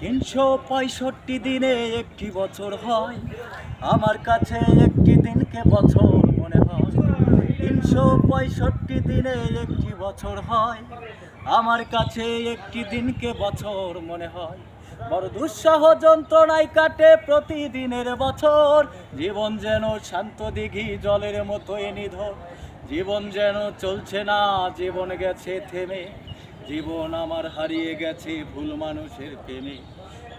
তিনশো পঁয়ষট্টি দিনে একটি বছর হয়। আমার কাছে একটি দিনকে বছর মনে হয়। তিনশো পঁয়ষট্টি দিনে একটি বছর হয়। আমার কাছে একটি দিনকে বছর মনে হয়। বড় দুঃসহ যন্ত্রণায় কাটে প্রতিদিনের বছর। জীবন যেন শান্ত দিঘি জলের মতোই নিধর। জীবন যেন চলছে না, জীবন গেছে থেমে। জীবন আমার হারিয়ে গেছে ভুল মানুষের প্রেমে।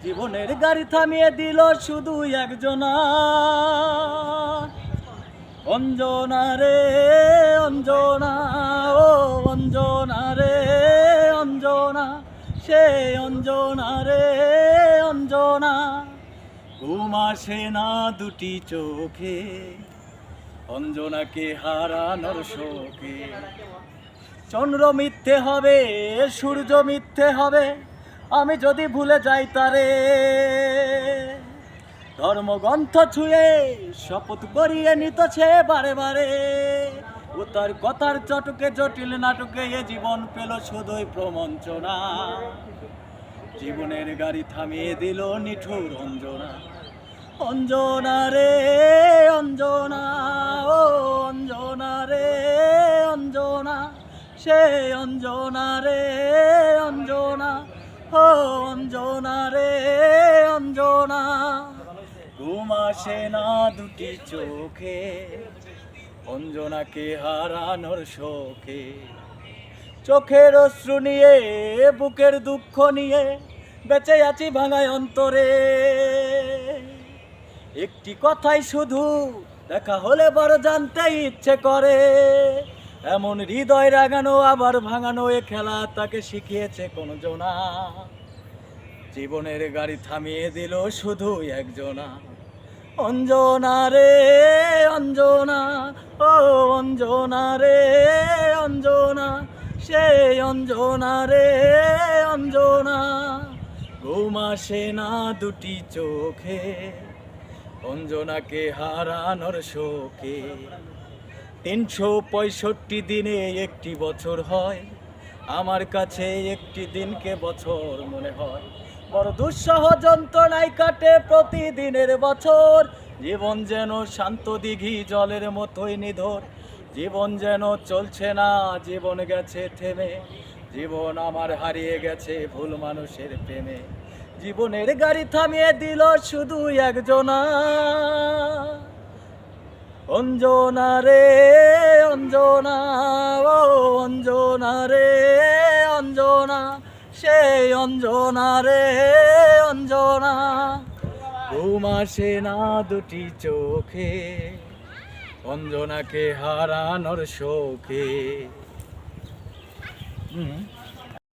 জীবনের গাড়ি থামিয়ে দিল শুধু একজনা। অঞ্জনা রে, অঞ্জনা, ও অঞ্জনা রে, অঞ্জনা, সে অঞ্জনা রে, অঞ্জনা। ঘুম আসে না দুটি চোখে, অঞ্জনাকে হারানোর শোকে। চন্দ্র মিথ্যে হবে, সূর্য মিথ্যে হবে, আমি যদি ভুলে যাই তারে। ধর্মগ্রন্থ ছুঁয়ে শপথ করিয়ে নিতছে বারে বারে। ও তার কথার চটকে জটিল নাটকে এ জীবন পেল শুধুই প্রমঞ্চনা। জীবনের গাড়ি থামিয়ে দিল নিঠুর অঞ্জনা। অঞ্জনা রে, অঞ্জনা। সে অঞ্জনা রে, অঞ্জনা। ও অঞ্জনা রে, অঞ্জনা। ঘুম না দুটি চোখে, অঞ্জনাকে হারানোর শোকে। চোখের অশ্রু নিয়ে, বুকের দুঃখ নিয়ে বেঁচে আছি ভাঙায় অন্তরে। একটি কথাই শুধু দেখা হলে বড় জানতে ইচ্ছে করে। এমন হৃদয় রাগানো আবার ভাঙানো এ খেলা তাকে শিখিয়েছে কোন জনা। জীবনের গাড়ি থামিয়ে দিল শুধু একজনা অঞ্জনা রে অঞ্জনা ও অঞ্জনা রে অঞ্জনা সে অঞ্জনা রে অঞ্জনা ঘুম আসে না দুটি চোখে অঞ্জনাকে হারানোর শোকে। তিনশো পঁয়ষট্টি দিনে একটি বছর হয়। আমার কাছে একটি দিনকে বছর মনে হয়। বড় দুঃসহ যন্ত্রণায় কাটে প্রতিদিনের বছর। জীবন যেন শান্ত দিঘি জলের মতোই নিধর। জীবন যেন চলছে না, জীবন গেছে থেমে। জীবন আমার হারিয়ে গেছে ভুল মানুষের প্রেমে। জীবনের গাড়ি থামিয়ে দিল শুধু একজনা। অঞ্জনা রে, অঞ্জনা, ও অঞ্জনা রে, অঞ্জনা, সে অঞ্জনা রে, অঞ্জনা। ঘুম আসে না দুটি চোখে, অঞ্জনাকে হারানোর শোকে। হুম।